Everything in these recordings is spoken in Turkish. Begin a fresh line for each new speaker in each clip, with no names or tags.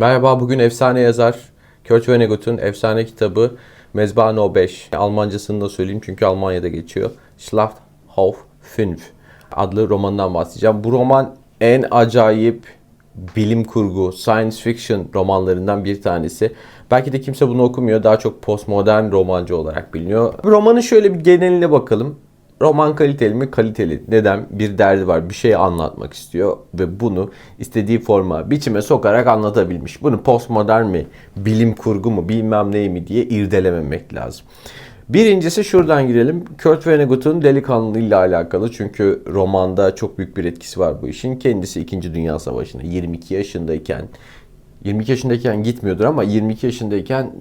Merhaba, bugün efsane yazar Kurt Vonnegut'un efsane kitabı Mezba No 5. Almancasını da söyleyeyim çünkü Almanya'da geçiyor. Schlachthof 5 adlı romanından bahsedeceğim. Bu roman en acayip bilim kurgu, science fiction romanlarından bir tanesi. Belki de kimse bunu okumuyor. Daha çok postmodern romancı olarak biliniyor. Romanın şöyle bir geneline bakalım. Roman kaliteli mi? Kaliteli. Neden? Bir derdi var. Bir şey anlatmak istiyor ve bunu istediği forma, biçime sokarak anlatabilmiş. Bunu postmodern mi, bilim kurgu mu, bilmem ne mi diye irdelememek lazım. Birincisi şuradan girelim. Kurt Vonnegut'un delikanlılığıyla alakalı. Çünkü romanda çok büyük bir etkisi var bu işin. Kendisi 2. Dünya Savaşı'nda 22 yaşındayken 22 yaşındayken gitmiyordur ama 22 yaşındayken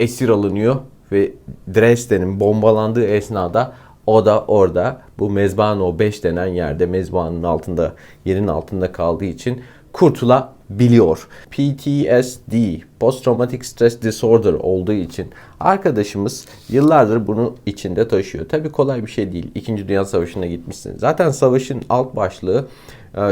esir alınıyor ve Dresden'in bombalandığı esnada o da orada bu Mezbano 5 denen yerde mezbanın altında yerin altında kaldığı için kurtulabiliyor. PTSD, Post Traumatic Stress Disorder olduğu için arkadaşımız yıllardır bunu içinde taşıyor. Tabii kolay bir şey değil. İkinci Dünya Savaşı'na gitmişsin. Zaten savaşın alt başlığı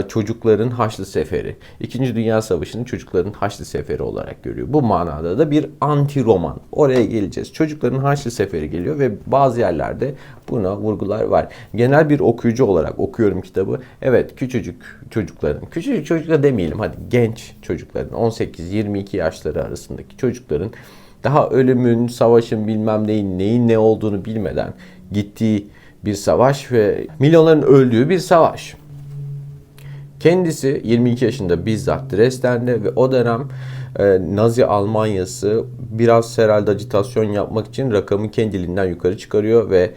çocukların Haçlı Seferi. İkinci Dünya Savaşı'nın çocukların Haçlı Seferi olarak görüyor. Bu manada da bir anti roman. Oraya geleceğiz. Çocukların Haçlı Seferi geliyor ve bazı yerlerde buna vurgular var. Genel bir okuyucu olarak okuyorum kitabı. Evet küçücük çocukların, küçücük çocuklar demeyelim hadi genç çocukların 18-22 yaşları arasındaki çocukların daha ölümün, savaşın bilmem neyin neyin ne olduğunu bilmeden gittiği bir savaş ve milyonların öldüğü bir savaş. Kendisi 22 yaşında bizzat Dresden'de ve o dönem e, Nazi Almanyası biraz herhalde acitasyon yapmak için rakamı kendiliğinden yukarı çıkarıyor ve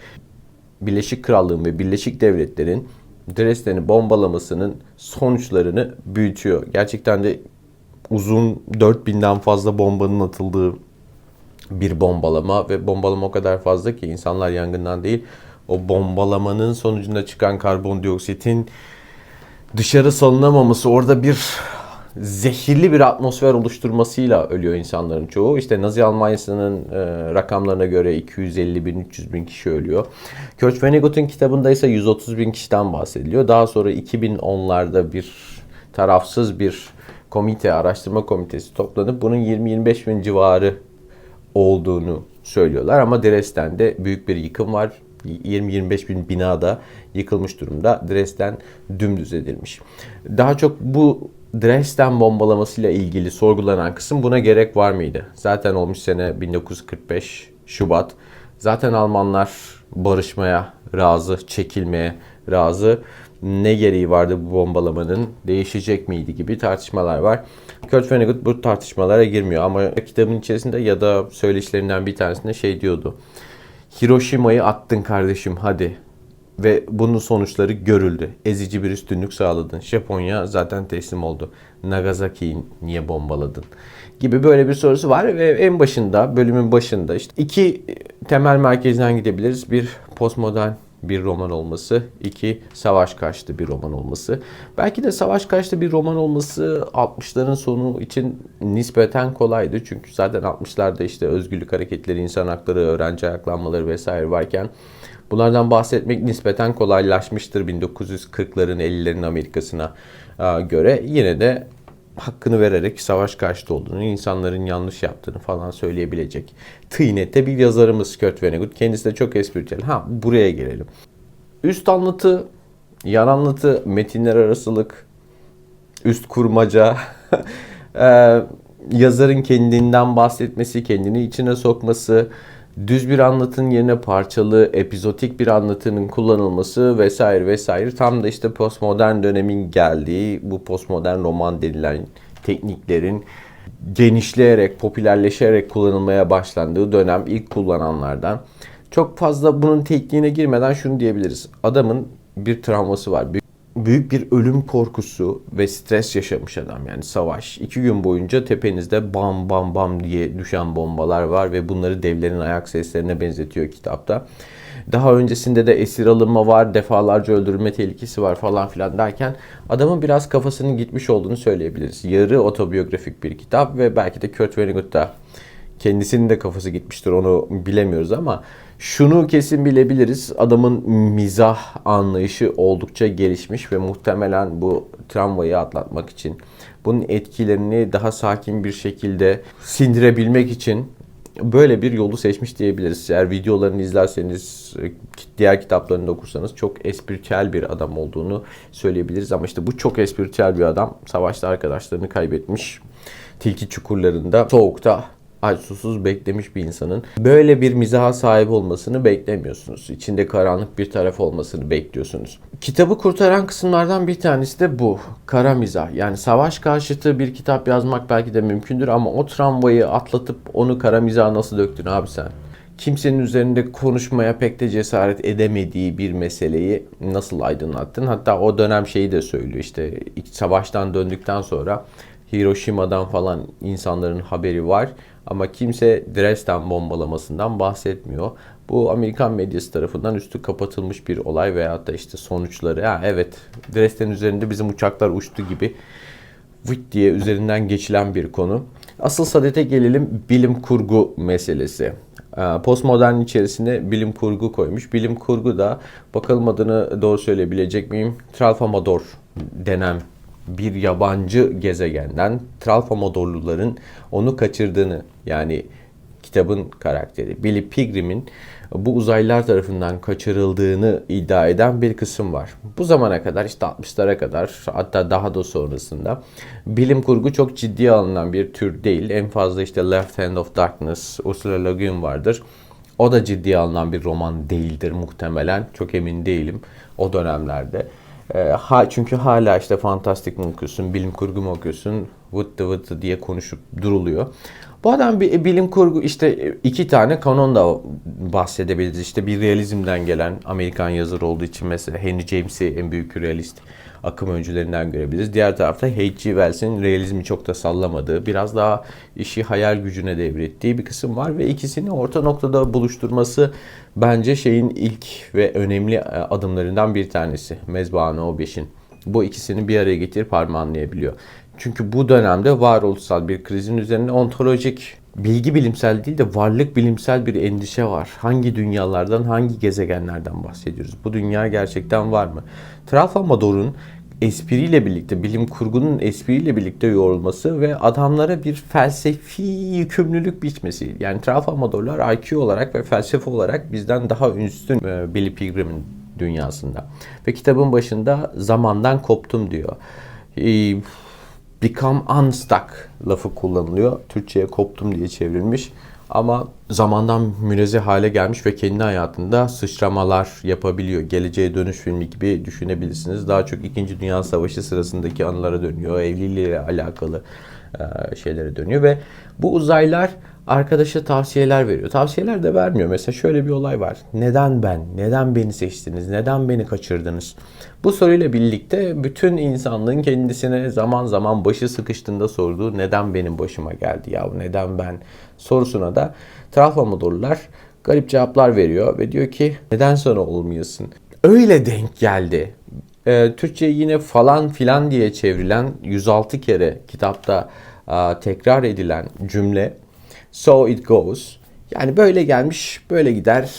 Birleşik Krallığın ve Birleşik Devletler'in Dresden'i bombalamasının sonuçlarını büyütüyor. Gerçekten de uzun 4000'den fazla bombanın atıldığı bir bombalama ve bombalama o kadar fazla ki insanlar yangından değil o bombalamanın sonucunda çıkan karbondioksitin dışarı salınamaması orada bir zehirli bir atmosfer oluşturmasıyla ölüyor insanların çoğu. İşte Nazi Almanyası'nın e, rakamlarına göre 250 bin, 300 bin kişi ölüyor. Kurt Vonnegut'un kitabında ise 130 bin kişiden bahsediliyor. Daha sonra 2010'larda bir tarafsız bir komite, araştırma komitesi toplanıp bunun 20-25 bin civarı olduğunu söylüyorlar. Ama Dresden'de büyük bir yıkım var. 20-25 bin bina da yıkılmış durumda. Dresden dümdüz edilmiş. Daha çok bu Dresden bombalamasıyla ilgili sorgulanan kısım buna gerek var mıydı? Zaten olmuş sene 1945 Şubat. Zaten Almanlar barışmaya razı, çekilmeye razı. Ne gereği vardı bu bombalamanın? Değişecek miydi gibi tartışmalar var. Kurt Vonnegut bu tartışmalara girmiyor ama kitabın içerisinde ya da söyleşilerinden bir tanesinde şey diyordu. Hiroşima'yı attın kardeşim hadi. Ve bunun sonuçları görüldü. Ezici bir üstünlük sağladın. Japonya zaten teslim oldu. Nagasaki'yi niye bombaladın? Gibi böyle bir sorusu var ve en başında, bölümün başında işte iki temel merkezden gidebiliriz. Bir postmodern bir roman olması, iki savaş karşıtı bir roman olması. Belki de savaş karşıtı bir roman olması 60'ların sonu için nispeten kolaydı. Çünkü zaten 60'larda işte özgürlük hareketleri, insan hakları, öğrenci ayaklanmaları vesaire varken bunlardan bahsetmek nispeten kolaylaşmıştır 1940'ların 50'lerin Amerika'sına göre. Yine de hakkını vererek savaş karşıtı olduğunu, insanların yanlış yaptığını falan söyleyebilecek tıynette bir yazarımız Kurt Vonnegut. Kendisi de çok espritüel. Ha buraya gelelim. Üst anlatı, yan anlatı, metinler arasılık, üst kurmaca, ee, yazarın kendinden bahsetmesi, kendini içine sokması, düz bir anlatının yerine parçalı, epizotik bir anlatının kullanılması vesaire vesaire tam da işte postmodern dönemin geldiği bu postmodern roman denilen tekniklerin genişleyerek, popülerleşerek kullanılmaya başlandığı dönem ilk kullananlardan. Çok fazla bunun tekniğine girmeden şunu diyebiliriz. Adamın bir travması var. Büyük bir ölüm korkusu ve stres yaşamış adam yani savaş. İki gün boyunca tepenizde bam bam bam diye düşen bombalar var ve bunları devlerin ayak seslerine benzetiyor kitapta. Daha öncesinde de esir alınma var, defalarca öldürülme tehlikesi var falan filan derken adamın biraz kafasının gitmiş olduğunu söyleyebiliriz. Yarı otobiyografik bir kitap ve belki de Kurt Vonnegut da kendisinin de kafası gitmiştir onu bilemiyoruz ama şunu kesin bilebiliriz. Adamın mizah anlayışı oldukça gelişmiş ve muhtemelen bu tramvayı atlatmak için bunun etkilerini daha sakin bir şekilde sindirebilmek için böyle bir yolu seçmiş diyebiliriz. Eğer videolarını izlerseniz, diğer kitaplarını da okursanız çok espritüel bir adam olduğunu söyleyebiliriz. Ama işte bu çok espritüel bir adam. Savaşta arkadaşlarını kaybetmiş. Tilki çukurlarında, soğukta aç susuz beklemiş bir insanın böyle bir mizaha sahip olmasını beklemiyorsunuz. İçinde karanlık bir taraf olmasını bekliyorsunuz. Kitabı kurtaran kısımlardan bir tanesi de bu. Kara mizah. Yani savaş karşıtı bir kitap yazmak belki de mümkündür ama o tramvayı atlatıp onu kara mizaha nasıl döktün abi sen? kimsenin üzerinde konuşmaya pek de cesaret edemediği bir meseleyi nasıl aydınlattın? Hatta o dönem şeyi de söylüyor işte savaştan döndükten sonra Hiroşima'dan falan insanların haberi var ama kimse Dresden bombalamasından bahsetmiyor. Bu Amerikan medyası tarafından üstü kapatılmış bir olay veyahut da işte sonuçları. Ha, evet Dresden üzerinde bizim uçaklar uçtu gibi vıt diye üzerinden geçilen bir konu. Asıl sadete gelelim bilim kurgu meselesi. Ee, postmodern içerisine bilim kurgu koymuş. Bilim kurgu da bakalım adını doğru söyleyebilecek miyim? Tralfamador denen bir yabancı gezegenden Tralfamadorluların onu kaçırdığını yani kitabın karakteri Billy Pilgrim'in bu uzaylılar tarafından kaçırıldığını iddia eden bir kısım var. Bu zamana kadar işte 60'lara kadar hatta daha da sonrasında bilim kurgu çok ciddiye alınan bir tür değil. En fazla işte Left Hand of Darkness, Ursula Le Guin vardır. O da ciddiye alınan bir roman değildir muhtemelen. Çok emin değilim o dönemlerde. E, ha, çünkü hala işte fantastik mi okuyorsun, bilim kurgu mu okuyorsun, vıttı vıttı diye konuşup duruluyor. Bu adam bir bilim kurgu işte iki tane kanon da bahsedebiliriz. İşte bir realizmden gelen Amerikan yazar olduğu için mesela Henry James'i en büyük realist akım öncülerinden görebiliriz. Diğer tarafta H.G. Wells'in realizmi çok da sallamadığı, biraz daha işi hayal gücüne devrettiği bir kısım var ve ikisini orta noktada buluşturması bence şeyin ilk ve önemli adımlarından bir tanesi. Mezbahane o beşin. Bu ikisini bir araya getirip harmanlayabiliyor. Çünkü bu dönemde varoluşsal bir krizin üzerine ontolojik bilgi bilimsel değil de varlık bilimsel bir endişe var. Hangi dünyalardan, hangi gezegenlerden bahsediyoruz? Bu dünya gerçekten var mı? Tralfamador'un espriyle birlikte, bilim kurgunun espriyle birlikte yoğrulması ve adamlara bir felsefi yükümlülük biçmesi. Yani Tralfamadorlar IQ olarak ve felsefe olarak bizden daha üstün e, Billy Pilgrim'in dünyasında. Ve kitabın başında zamandan koptum diyor. E, become unstuck lafı kullanılıyor. Türkçe'ye koptum diye çevrilmiş. Ama zamandan münezzeh hale gelmiş ve kendi hayatında sıçramalar yapabiliyor. Geleceğe dönüş filmi gibi düşünebilirsiniz. Daha çok 2. Dünya Savaşı sırasındaki anılara dönüyor. Evliliğiyle alakalı şeylere dönüyor ve bu uzaylar arkadaşa tavsiyeler veriyor. Tavsiyeler de vermiyor. Mesela şöyle bir olay var. Neden ben? Neden beni seçtiniz? Neden beni kaçırdınız? Bu soruyla birlikte bütün insanlığın kendisine zaman zaman başı sıkıştığında sorduğu neden benim başıma geldi ya neden ben sorusuna da Tralfamadorlular garip cevaplar veriyor ve diyor ki neden sonra olmayasın? Öyle denk geldi. Ee, Türkçe yine falan filan diye çevrilen 106 kere kitapta a, tekrar edilen cümle So it goes. Yani böyle gelmiş, böyle gider.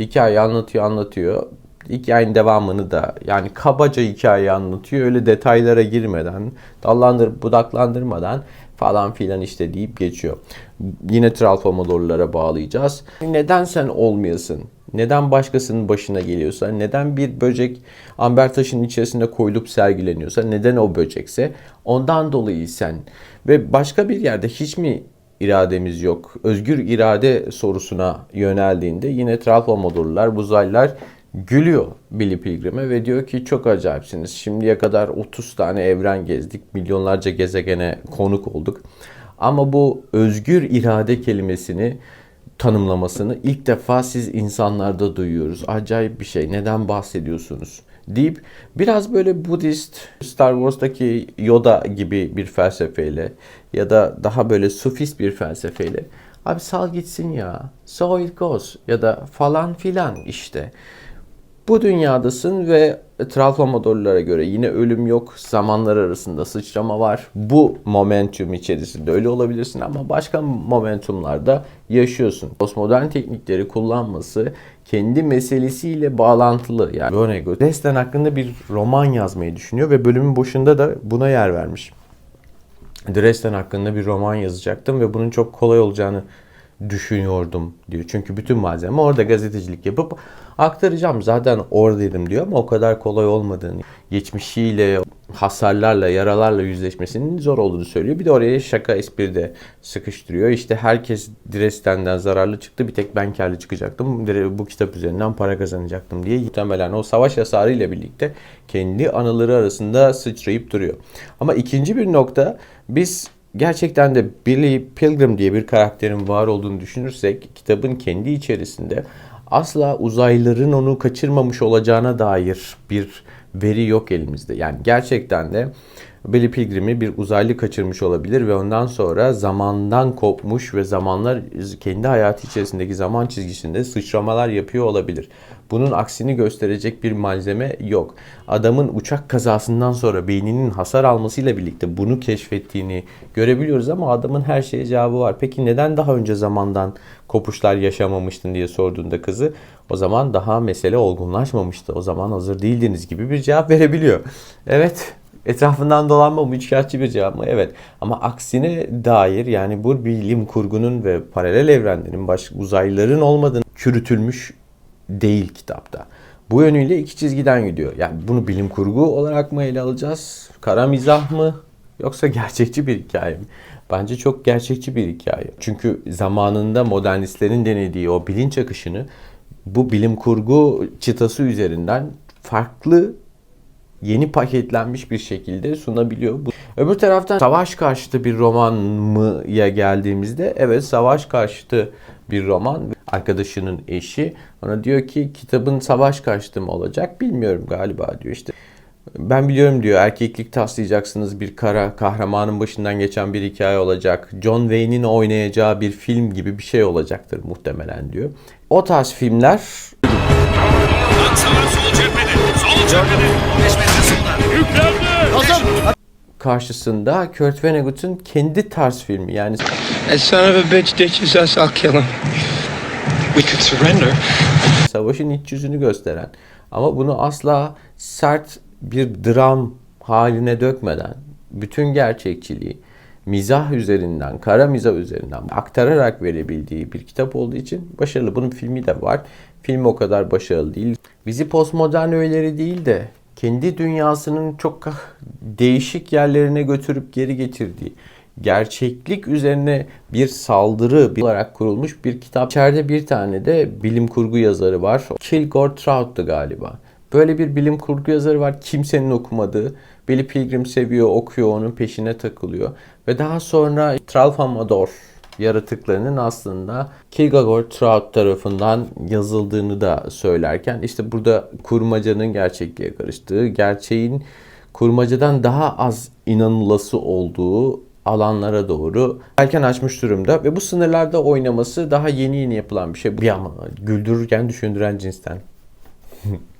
Hikaye anlatıyor, anlatıyor. Hikayenin devamını da yani kabaca hikaye anlatıyor. Öyle detaylara girmeden, dallandır, budaklandırmadan falan filan işte deyip geçiyor. Yine Tralfamadorlara bağlayacağız. Neden sen olmayasın? Neden başkasının başına geliyorsa, neden bir böcek amber taşının içerisinde koyulup sergileniyorsa, neden o böcekse ondan dolayı sen ve başka bir yerde hiç mi irademiz yok? Özgür irade sorusuna yöneldiğinde yine Tralfamadorlular, Buzaylılar gülüyor Billy Pilgrim'e ve diyor ki çok acayipsiniz. Şimdiye kadar 30 tane evren gezdik, milyonlarca gezegene konuk olduk. Ama bu özgür irade kelimesini tanımlamasını ilk defa siz insanlarda duyuyoruz. Acayip bir şey. Neden bahsediyorsunuz? Deyip biraz böyle Budist, Star Wars'taki Yoda gibi bir felsefeyle ya da daha böyle sufist bir felsefeyle abi sal gitsin ya. So it goes ya da falan filan işte. Bu dünyadasın ve Tralfamadorlara göre yine ölüm yok. Zamanlar arasında sıçrama var. Bu momentum içerisinde öyle olabilirsin ama başka momentumlarda yaşıyorsun. Postmodern teknikleri kullanması kendi meselesiyle bağlantılı. Yani Vonnegut Destan hakkında bir roman yazmayı düşünüyor ve bölümün başında da buna yer vermiş. Dresden hakkında bir roman yazacaktım ve bunun çok kolay olacağını düşünüyordum diyor. Çünkü bütün malzeme orada gazetecilik yapıp aktaracağım. Zaten oradaydım diyor ama o kadar kolay olmadığını, geçmişiyle, hasarlarla, yaralarla yüzleşmesinin zor olduğunu söylüyor. Bir de oraya şaka espri de sıkıştırıyor. İşte herkes Dresden'den zararlı çıktı. Bir tek ben karlı çıkacaktım. Bu kitap üzerinden para kazanacaktım diye muhtemelen o savaş hasarıyla birlikte kendi anıları arasında sıçrayıp duruyor. Ama ikinci bir nokta biz gerçekten de Billy Pilgrim diye bir karakterin var olduğunu düşünürsek kitabın kendi içerisinde asla uzaylıların onu kaçırmamış olacağına dair bir veri yok elimizde. Yani gerçekten de Billy Pilgrim'i bir uzaylı kaçırmış olabilir ve ondan sonra zamandan kopmuş ve zamanlar kendi hayatı içerisindeki zaman çizgisinde sıçramalar yapıyor olabilir. Bunun aksini gösterecek bir malzeme yok. Adamın uçak kazasından sonra beyninin hasar almasıyla birlikte bunu keşfettiğini görebiliyoruz ama adamın her şeye cevabı var. Peki neden daha önce zamandan kopuşlar yaşamamıştın diye sorduğunda kızı o zaman daha mesele olgunlaşmamıştı. O zaman hazır değildiniz gibi bir cevap verebiliyor. Evet Etrafından dolanma mı? Üçkağıtçı bir cevap mı? Evet. Ama aksine dair yani bu bilim kurgunun ve paralel evrenlerin başka uzaylıların olmadığını çürütülmüş değil kitapta. Bu yönüyle iki çizgiden gidiyor. Yani bunu bilim kurgu olarak mı ele alacağız? Kara mizah mı? Yoksa gerçekçi bir hikaye mi? Bence çok gerçekçi bir hikaye. Çünkü zamanında modernistlerin denediği o bilinç akışını bu bilim kurgu çıtası üzerinden farklı yeni paketlenmiş bir şekilde sunabiliyor. Öbür taraftan savaş karşıtı bir roman mı ya geldiğimizde evet savaş karşıtı bir roman. Arkadaşının eşi ona diyor ki kitabın savaş karşıtı mı olacak bilmiyorum galiba diyor işte. Ben biliyorum diyor erkeklik taslayacaksınız bir kara kahramanın başından geçen bir hikaye olacak. John Wayne'in oynayacağı bir film gibi bir şey olacaktır muhtemelen diyor. O tarz filmler karşısında Kurt Vonnegut'un kendi tarz filmi yani
That son of a bitch ditches us, I'll kill him. We could surrender.
savaşın iç yüzünü gösteren ama bunu asla sert bir dram haline dökmeden bütün gerçekçiliği mizah üzerinden, kara mizah üzerinden aktararak verebildiği bir kitap olduğu için başarılı. Bunun filmi de var. Film o kadar başarılı değil. Bizi postmodern öğeleri değil de kendi dünyasının çok değişik yerlerine götürüp geri getirdiği, gerçeklik üzerine bir saldırı olarak kurulmuş bir kitap. İçeride bir tane de bilim kurgu yazarı var. Kilgore Trout'tu galiba. Böyle bir bilim kurgu yazarı var. Kimsenin okumadığı. Billy Pilgrim seviyor, okuyor, onun peşine takılıyor. Ve daha sonra Tralfamador yaratıklarının aslında Kilgore Trout tarafından yazıldığını da söylerken işte burada kurmacanın gerçekliğe karıştığı, gerçeğin kurmacadan daha az inanılası olduğu alanlara doğru erken açmış durumda ve bu sınırlarda oynaması daha yeni yeni yapılan bir şey. Bir ama güldürürken düşündüren cinsten.